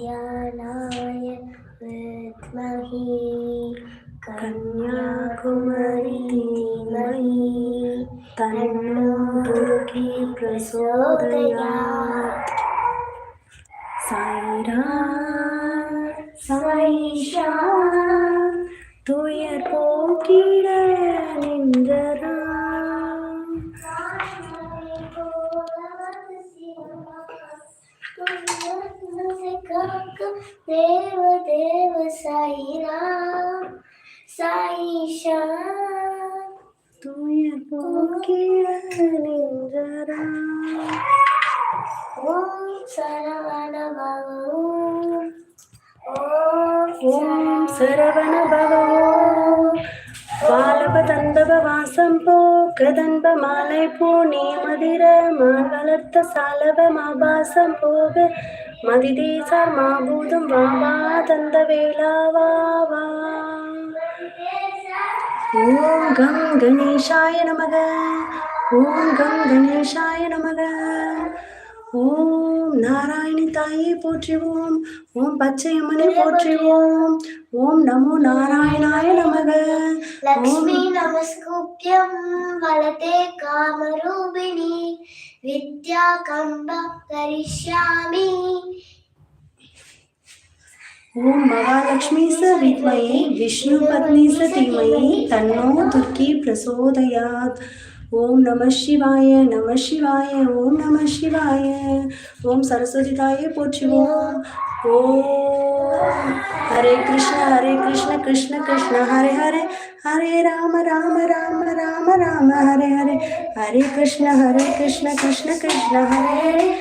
ध्यानाय विद्महे। कन्याकुमारी धीमहि। तन्नो दुर्गे प्रचोदयात् साई தேவ தேவ சாயிரா சாயிஷா துயர் போக்கிட நின்றரா ஓம் சரவண பவ ஓம் ஓம் சரவண பவ ஓம் பாலபதந்தப வாசம் போ கதன்ப மாலை போ மதிர மால் வளர்த்த சாலவ மாபாசம் போக. மதிதேசார் மாபூதம் வாவா தந்த வேளாவாவா ஓம் கம் கணேஷாய நமக. ஓம் கம் கணேஷாய நமக. ஓம் ஓம் நாராயணி தாயை போற்றிவோம். ஓம் பச்சை அம்மனை போற்றிவோம். ஓம் நமோ நாராயணாய நமக. லக்ஷ்மி நமஸ்கூப்யம் வலதே காமரூபிணி. வித்யா கம்ப கரிஷ்யாமி ஓம் மகாலட்சுமி ச வித்மயே விஷ்ணு பத்னி ச தீமயே தன்னோ துர்க்கி பிரசோதயாத். ओम नमः शिवाय नमः शिवाय, ओम नमः शिवाय, ओम सरस्वतीताय पोचिव ओ हरे कृष्ण हरे कृष्ण कृष्ण कृष्ण, हरे हरे हरे राम राम राम राम राम, हरे हरे। हरे कृष्ण हरे कृष्ण कृष्ण कृष्ण, हरे हरे।